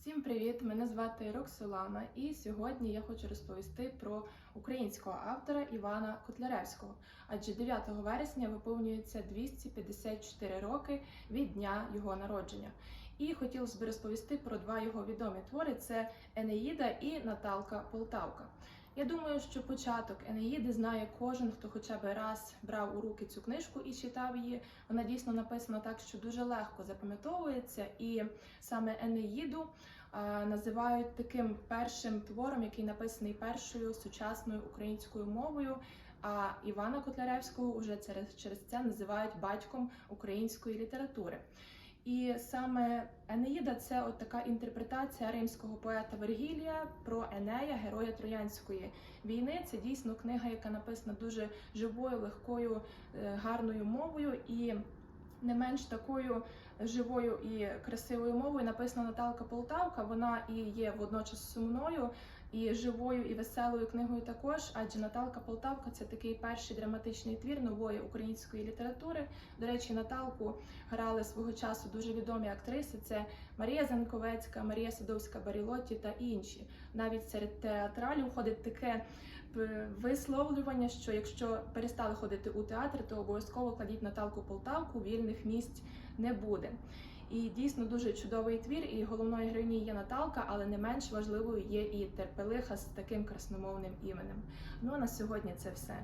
Всім привіт! Мене звати Роксолана, і сьогодні я хочу розповісти про українського автора Івана Котляревського. Адже 9 вересня виповнюється 254 роки від дня його народження. І хотілося б розповісти про два його відомі твори: це Енеїда і Наталка Полтавка. Я думаю, що початок Енеїди знає кожен, хто хоча б раз брав у руки цю книжку і читав її. Вона дійсно написана так, що дуже легко запам'ятовується, і саме Енеїду називають таким першим твором, який написаний першою сучасною українською мовою. А Івана Котляревського через, через це називають батьком української літератури. І саме Енеїда це от така інтерпретація римського поета Вергілія про Енея, героя Троянської війни. Це дійсно книга, яка написана дуже живою, легкою, е, гарною мовою і не менш такою живою і красивою мовою написана Наталка Полтавка. Вона і є водночас сумною. І живою і веселою книгою також, адже Наталка Полтавка це такий перший драматичний твір нової української літератури. До речі, Наталку грали свого часу дуже відомі актриси: це Марія Занковецька, Марія Садовська Барілотті та інші. Навіть серед театралів ходить таке висловлювання, що якщо перестали ходити у театр, то обов'язково кладіть Наталку Полтавку, вільних місць не буде. І дійсно дуже чудовий твір, і головною героїнею є Наталка, але не менш важливою є і терпелиха з таким красномовним іменем. Ну а на сьогодні це все.